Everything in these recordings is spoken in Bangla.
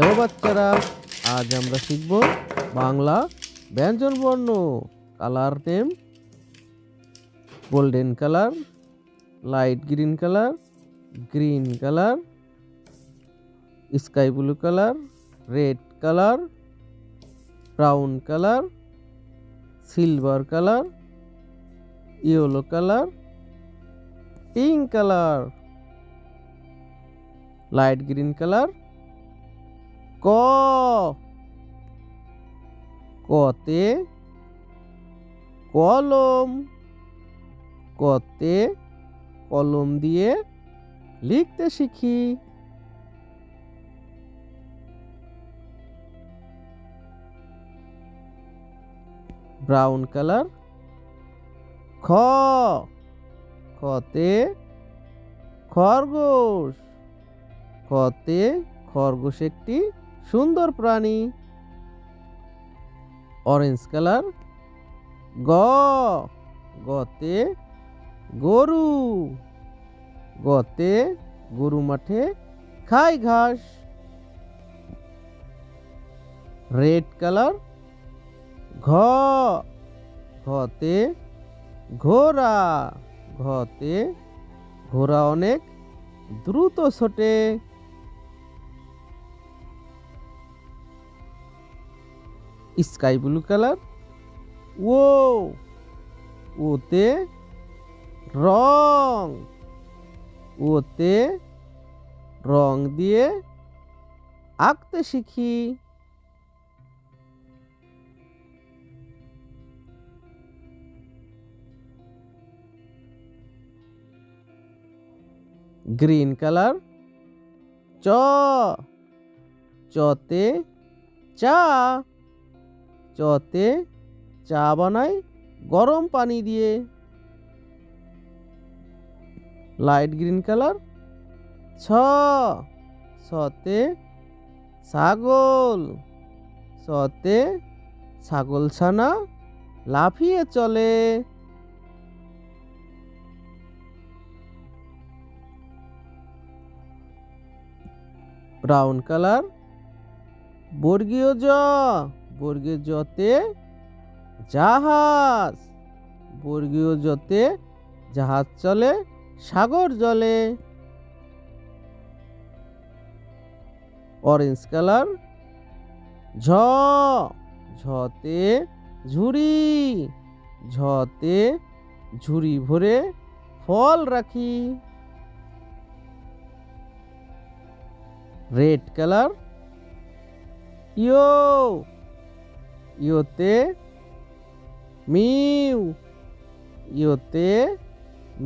হ্যালো বাচ্চারা, আজ আমরা শিখব বাংলা ব্যঞ্জন বর্ণ, colour name golden colour, light green colour green colour, sky blue colour, red colour, brown colour, silver colour, yellow colour, pink colour, light green colour ক। কতে কলম। কতে কলম দিয়ে লিখতে শিখি। Brown colour. খ। খতে খরগোশ। খতে খরগোশ একটি সুন্দর প্রাণী। অরেঞ্জ কালার গ। গতে গরু। গতে গরু মাঠে খায় ঘাস। রেড কালার ঘ। ঘতে ঘোড়া। ঘতে ঘোড়া অনেক দ্রুত ছোটে। স্কাই ব্লু কালার ও ওতে রং ওতে রং দিয়ে আঁকতে শিখি গ্রিন কালার চ চতে চা চতে চা বানাই, গরম পানি দিয়ে। লাইট গ্রিন কালার ছ, ছতে ছাগল ছতে ছাগল ছানা লাফিয়ে চলে। ব্রাউন কালার বর্গীয় জ বর্গীয় জতে জাহাজ। বর্গীয় জতে জাহাজ চলে, সাগর জলে। অরেঞ্জ কালার ঝ। ঝতে ঝুড়ি। ঝতে ঝুড়ি ভরে ফল রাখি। রেড কালার ইয়ো। ইয়োতে মিউ ইয়োতে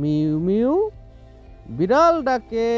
মিউ মিউ বিড়াল ডাকে।